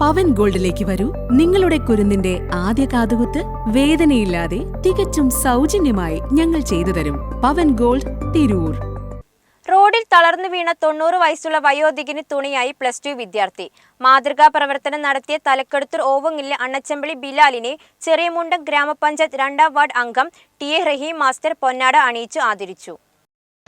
പവൻ ഗോൾഡിലേക്ക് വരൂ. നിങ്ങളുടെ കുരുന്നിന്റെ ആദ്യ കാതുകുത്ത് വേദനയില്ലാതെ തികച്ചും സൗജന്യമായി ഞങ്ങൾ ചെയ്തു തരും. പവൻ ഗോൾഡ് തിരൂർ. റോഡിൽ തളർന്നു വീണ തൊണ്ണൂറ് വയസ്സുള്ള വയോധികന് തുണിയായി പ്ലസ് ടു വിദ്യാർത്ഥി. മാതൃകാ പ്രവർത്തനം നടത്തിയ തലക്കെടുത്തൂർ ഓവങ്ങിലെ അണ്ണച്ചമ്പിളി ബിലാലിനെ ചെറിയമുണ്ടം ഗ്രാമപഞ്ചായത്ത് രണ്ടാം വാർഡ് അംഗം ടി എ റഹീം മാസ്റ്റർ പൊന്നാട അണിയിച്ചു ആദരിച്ചു.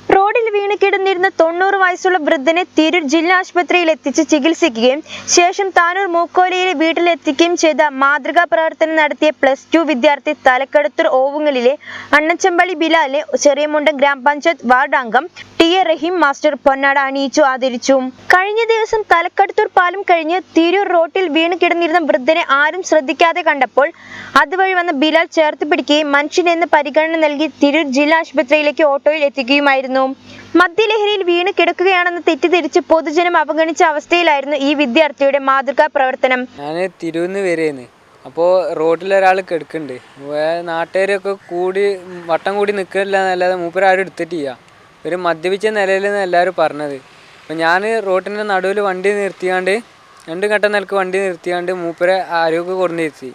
റോഡിൽ വീണ് കിടന്നിരുന്ന തൊണ്ണൂറ് വയസ്സുള്ള വൃദ്ധനെ തിരൂർ ജില്ലാ ആശുപത്രിയിൽ എത്തിച്ച് ചികിത്സിക്കുകയും ശേഷം താനൂർ മൂക്കോലയിലെ വീട്ടിലെത്തിക്കുകയും ചെയ്ത മാതൃകാ പ്രവർത്തനം നടത്തിയ പ്ലസ് ടു വിദ്യാർത്ഥി തലക്കടുത്തൂർ ഓവുങ്ങലിലെ അണ്ണച്ചമ്പളി ബിലാലിനെ ചെറിയമുണ്ടം ഗ്രാമപഞ്ചായത്ത് വാർഡ് അംഗം ടി എ റഹീം മാസ്റ്റർ പൊന്നാട അണിയിച്ചു ആദരിച്ചു. കഴിഞ്ഞ ദിവസം തലക്കടുത്തൂർ പാലം കഴിഞ്ഞ് തിരൂർ റോട്ടിൽ വീണ് കിടന്നിരുന്ന വൃദ്ധനെ ആരും ശ്രദ്ധിക്കാതെ കണ്ടപ്പോൾ അതുവഴി വന്ന ബിലാൽ ചേർത്ത് പിടിക്കുകയും മനുഷ്യനെന്ന് പരിഗണന നൽകി തിരൂർ ജില്ലാ ആശുപത്രിയിലേക്ക് ഓട്ടോയിൽ എത്തിക്കുകയുമായിരുന്നു. മദ്യലഹരിയിൽ വീണ് കിടക്കുകയാണെന്ന് തെറ്റിദ്ധരിച്ച് പൊതുജനം അവഗണിച്ച അവസ്ഥയിലായിരുന്നു ഈ വിദ്യാർത്ഥിയുടെ മാതൃകാ പ്രവർത്തനം. ഞാൻ തിരുവന്ന് വരെയെന്ന് അപ്പോൾ ഒരാൾ കിടക്കുന്നുണ്ട്. നാട്ടുകാരൊക്കെ കൂടി വട്ടം കൂടി നിൽക്കില്ല എന്നല്ലാതെ മൂപ്പരാരും എടുത്തിട്ടില്ല. ഒരു മദ്യപിച്ച നിലയിൽ നിന്ന് എല്ലാവരും പറഞ്ഞത്. അപ്പോൾ ഞാൻ റോട്ടിന്റെ നടുവിൽ വണ്ടി നിർത്തിയാണ്ട് രണ്ട് ഘട്ടം നിലയ്ക്ക് വണ്ടി നിർത്തിയാണ്ട് മൂപ്പരെ ആരോഗ്യം കൊടുന്നിരുത്തി.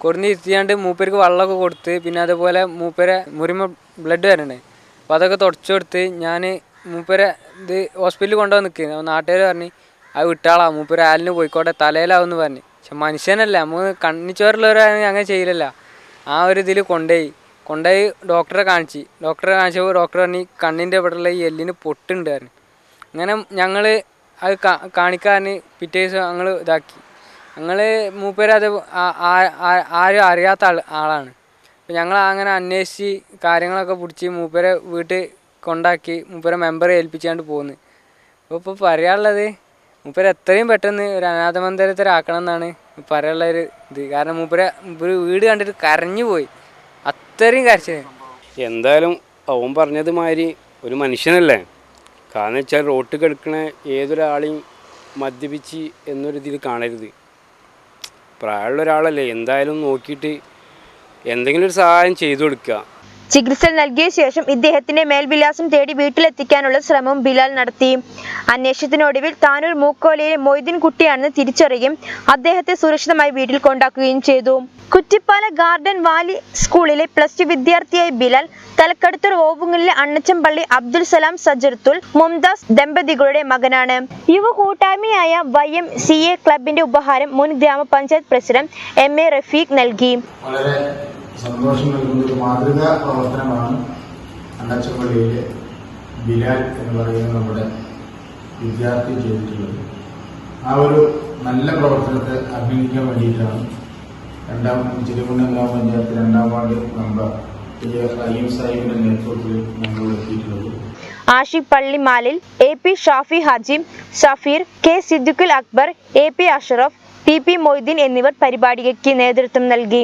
കൊടുന്നിരുത്തിയാണ്ട് മൂപ്പർക്ക് വെള്ളമൊക്കെ കൊടുത്ത് പിന്നെ അതുപോലെ മൂപ്പരെ മുറിമ ബ്ലഡ് വരണേ. അപ്പോൾ അതൊക്കെ തുടച്ചു കൊടുത്ത് ഞാൻ മൂപ്പരെ ഇത് ഹോസ്പിറ്റലിൽ കൊണ്ടുവന്ന് നിൽക്കുന്നത് നാട്ടുകാർ പറഞ്ഞ് അത് വിട്ടാളാ മൂപ്പര് ആലിന് പോയിക്കോട്ടെ തലയിലാവെന്ന് പറഞ്ഞ്. പക്ഷെ മനുഷ്യനല്ല നമ്മൾ കണ്ണിച്ചോറുള്ളവരാണെങ്കിൽ അങ്ങനെ ചെയ്യില്ലല്ല. ആ ഒരു ഇതിൽ കൊണ്ടുപോയി കൊണ്ടുപോയി ഡോക്ടറെ കാണിച്ച്. ഡോക്ടറെ കാണിച്ചപ്പോൾ ഡോക്ടർ പറഞ്ഞ് കണ്ണിന്റെ ഇവിടെയുള്ള ഈ എല്ലിന് പൊട്ടുണ്ട് പറഞ്ഞു. അങ്ങനെ ഞങ്ങൾ അത് കാ- കാണിക്കാൻ പിറ്റേ ദിവസം ഞങ്ങൾ ഇതാക്കി. ഞങ്ങൾ മൂപ്പര് അത് ആ- ആ- ആ- ആരും അറിയാത്ത ആളാണ്. അപ്പം ഞങ്ങൾ അങ്ങനെ അന്വേഷിച്ച് കാര്യങ്ങളൊക്കെ പിടിച്ച് മൂപ്പരെ വീട്ടിൽ കൊണ്ടാക്കി മൂപ്പരെ മെമ്പറെ ഏൽപ്പിച്ചാണ്ട് പോകുന്നു അപ്പോൾ ഇപ്പോൾ പറയാനുള്ളത് മൂപ്പര് എത്രയും പെട്ടെന്ന് ഒരു അനാഥ മന്ദിരത്തിലാക്കണം എന്നാണ് പറയാനുള്ള ഒരു ഇത്. കാരണം മൂപ്പരെ ഒരു വീട് കണ്ടിട്ട് കരഞ്ഞു പോയി. അത്രയും കരച്ചത് എന്തായാലും അവൻ പറഞ്ഞത് മാതിരി ഒരു മനുഷ്യനല്ലേ? കാരണം വെച്ചാൽ റോട്ടിൽ കിടക്കണ ഏതൊരാളെയും മദ്യപിച്ച് എന്നൊരു ഇതിൽ കാണരുത്. പ്രായമുള്ള ഒരാളല്ലേ? എന്തായാലും നോക്കിയിട്ട് എന്തെങ്കിലും ഒരു സഹായം ചെയ്തു കൊടുക്കുക. ചികിത്സ നൽകിയ ശേഷം ഇദ്ദേഹത്തിന്റെ മേൽവിലാസം തേടി വീട്ടിലെത്തിക്കാനുള്ള ശ്രമം ബിലാൽ നടത്തി. അന്വേഷണത്തിനൊടുവിൽ താനൂർ മൂക്കോലയിലെ മൊയ്തീൻ കുട്ടിയാണെന്ന് തിരിച്ചറിയുകയും അദ്ദേഹത്തെ സുരക്ഷിതമായി വീട്ടിൽ കൊണ്ടാക്കുകയും ചെയ്തു. കുറ്റിപ്പാല ഗാർഡൻ വാലി സ്കൂളിലെ പ്ലസ് ടു വിദ്യാർത്ഥിയായ ബിലാൽ തലക്കടുത്തൂർ ഓവുങ്ങലിലെ അണ്ണച്ചമ്പള്ളി അബ്ദുൽ സലാം സജർത്തുൽ മുംതാസ് ദമ്പതികളുടെ മകനാണ്. യുവ കൂട്ടായ്മയായ വൈ എം സി എ ക്ലബിന്റെ ഉപഹാരം മുൻ ഗ്രാമപഞ്ചായത്ത് പ്രസിഡന്റ് എം എ റഫീഖ് നൽകി. സന്തോഷം നൽകുന്ന ഒരു മാതൃകാ പ്രവർത്തനമാണ് അണ്ണച്ചപ്പള്ളിയിലെ ബിലാൽ എന്ന് പറയുന്ന നമ്മുടെ വിദ്യാർത്ഥി ചെയ്തിട്ടുള്ളത് ആ ഒരു നല്ല പ്രവർത്തനത്തെ അഭിനയിക്കാൻ വേണ്ടിയിട്ടാണ് രണ്ടാം ഗ്രാമ ഗ്രാമപഞ്ചായത്ത് രണ്ടാം വാർഡ് എ അയ്യം സാഹിബിന്റെ നേതൃത്വത്തിൽ ഞങ്ങൾ എത്തിയിട്ടുള്ളത്. Ashiq Pallimalil A P Shafi Hajeem Shafeer K Siddiqul Akbar A P Ashraf P P Moideen എന്നിവർ പരിപാടിക്ക് നേതൃത്വം നൽകി.